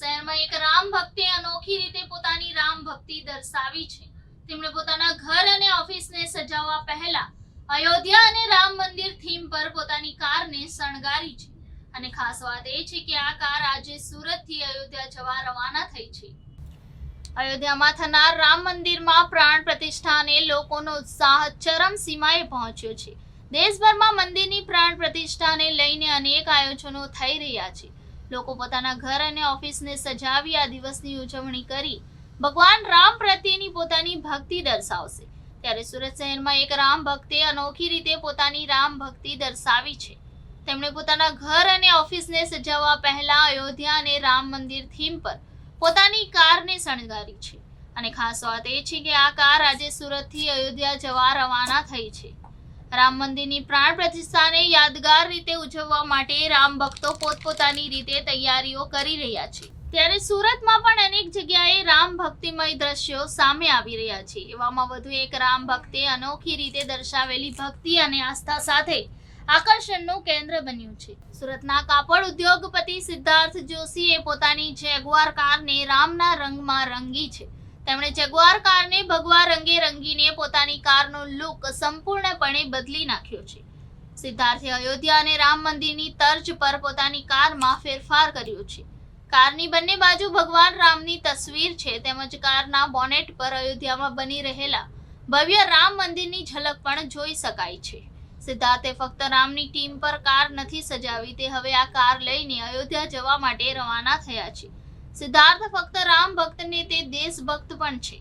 શહેરમાં એક રામ ભક્તે અનોખી રીતે પોતાની રામ ભક્તિ દર્શાવી છે. તેમણે પોતાના ઘર અને ઓફિસને સજાવવા પહેલા અયોધ્યા અને રામ મંદિર થીમ પર પોતાની કારને શણગારી છે. અને ખાસ વાત એ છે કે આ કાર આજે સુરતથી અયોધ્યા જવા રવાના થઈ છે. અયોધ્યામાં થનાર રામ મંદિરમાં પ્રાણ પ્રતિષ્ઠાને લોકોનો ઉત્સાહ ચરમ સીમાએ પહોંચ્યો છે. દેશભરમાં મંદિરની પ્રાણ પ્રતિષ્ઠાને લઈને અનેક આયોજનો થઈ રહ્યા છે. લોકો પોતાના ઘર અને ઓફિસને સજાવી આ દિવસની ઉજવણી કરી. ભગવાન રામ પ્રત્યેની પોતાની ભક્તિ દર્શાવશે. ત્યારે સુરત શહેરમાં એક રામ ભક્તે અનોખી રીતે પોતાની રામ ભક્તિ દર્શાવી છે. તેમણે પોતાના ઘર અને ઓફિસને સજાવવા પહેલા અયોધ્યા અને રામ મંદિર થીમ પર પોતાની કારને શણગારી છે. અને ખાસ વાત એ છે કે આ કાર આજે સુરતથી અયોધ્યા જવા રવાના થઈ છે. રામ મંદિરની પ્રાણ પ્રતિષ્ઠાને યાદગાર રીતે ઉજવવા માટે રામ ભક્તો પોતપોતાની રીતે તૈયારીઓ કરી રહ્યા છે. ત્યારે સુરતમાં પણ અનેક જગ્યાએ રામ ભક્તિમય દ્રશ્યો સામે આવી રહ્યા છે. એવામાં વધુ એક રામ ભક્તે અનોખી રીતે દર્શાવેલી ભક્તિ અને આસ્થા સાથે આકર્ષણનું કેન્દ્ર બન્યું છે. સુરતના કાપડ ઉદ્યોગપતિ સિદ્ધાર્થ જોશીએ પોતાની જેગવાર કારને રામના રંગમાં રંગી છે. તેમણે જગવાર કારને ભગવા રંગે રંગીને પોતાની કારનો લુક સંપૂર્ણપણે બદલી નાખ્યો છે. સિદ્ધાર્થે અયોધ્યા અને રામ મંદિરની તર્જ પર પોતાની કારમાં ફેરફાર કર્યો છે. કારની બંને બાજુ ભગવાન રામની તસવીર છે તેમજ કારના બોનેટ પર અયોધ્યામાં બની રહેલા ભવ્ય રામ મંદિરની ઝલક પણ જોઈ શકાય છે. સિદ્ધાર્થે ફક્ત રામની ટીમ પર કાર નથી સજાવી, તે હવે આ કાર લઈને અયોધ્યા જવા માટે રવાના થયા છે. સિદ્ધાર્થ ફક્ત રામ ભક્ત ને તે દેશભક્ત પણ છે.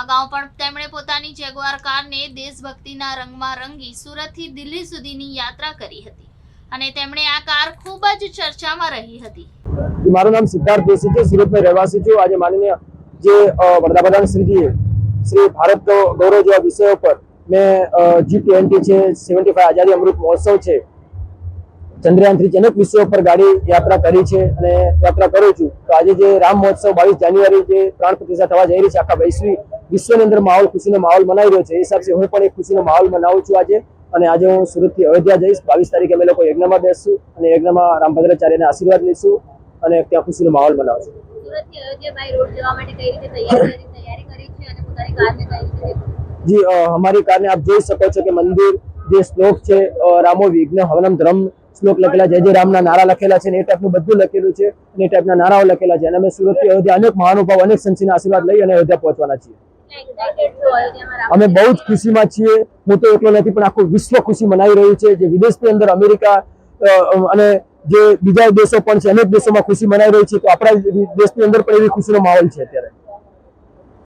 અગાઉ પણ તેમણે પોતાની જેગવાર કારને દેશભક્તિના રંગમાં રંગી સુરતથી દિલ્હી સુધીની યાત્રા કરી હતી. અને તેમણે આ કાર ખૂબ જ ચર્ચામાં રહી હતી. મારું નામ સિદ્ધાર્થ જોશી છે, સુરતનો રહેવાસી છું. આજે માનનીય જે વડાપ્રધાન શ્રીજીએ શ્રી ભારત ગૌરવ જેવા વિષયો પર મેં જી ટ્વેન્ટી છે સેવન્ટી ફાઈવ આઝાદી અમૃત મહોત્સવ છે ચંદ્રયાન થ્રી અનેક વિષયો પર ગાડી યાત્રા કરી છે અને યાત્રા કરું છું. તો આજે જે રામ મહોત્સવ બાવીસ જાન્યુઆરી જે પ્રાણ પ્રતિષ્ઠા થવા જઈ રહી છે, આખા વૈશ્વિક વિશ્વની અંદર માહોલ ખુશીનો માહોલ મનાવી રહ્યો છે. એ હિસાબથી હું પણ એક ખુશીનો માહોલ મનાવું છું આજે અને આજે હું સુરતથી અયોધ્યા જઈશ. બાવીસ તારીખે અમે લોકો યજ્ઞમાં બેસશું અને યજ્ઞમાં રામભદ્રાચાર્યના આશીર્વાદ લઈશું અને ત્યાં ખુશીનો માહોલ મનાવશું. જી અમારી કારને આપ જોઈ શકો છો કે મંદિર જે શ્લોક છે રામો વિઘ્ન હવનમ ધર્મ શ્લોક લખેલા છે. જય જય રામના નારા લખેલા છે અને એ ટાઈપનું બધું લખેલું છે અને એ ટાઈપના નારાઓ લખેલા છે. અને અમે સુરતથી અયોધ્યા અનેક મહાનુભાવ અનેક સંતના આશીર્વાદ લઈ અને અયોધ્યા પહોંચવાના છીએ. અમે બહુ જ ખુશીમાં છીએ. હું તો એટલો નથી, પણ આખું વિશ્વ ખુશી મનાવી રહ્યું છે. જે વિદેશની અંદર અમેરિકા અને જે બીજા દેશો પણ છે, અનેક દેશોમાં ખુશી મનાવી રહી છે, તો આપણા દેશની અંદર પણ એવી ખુશીનો માહોલ છે અત્યારે.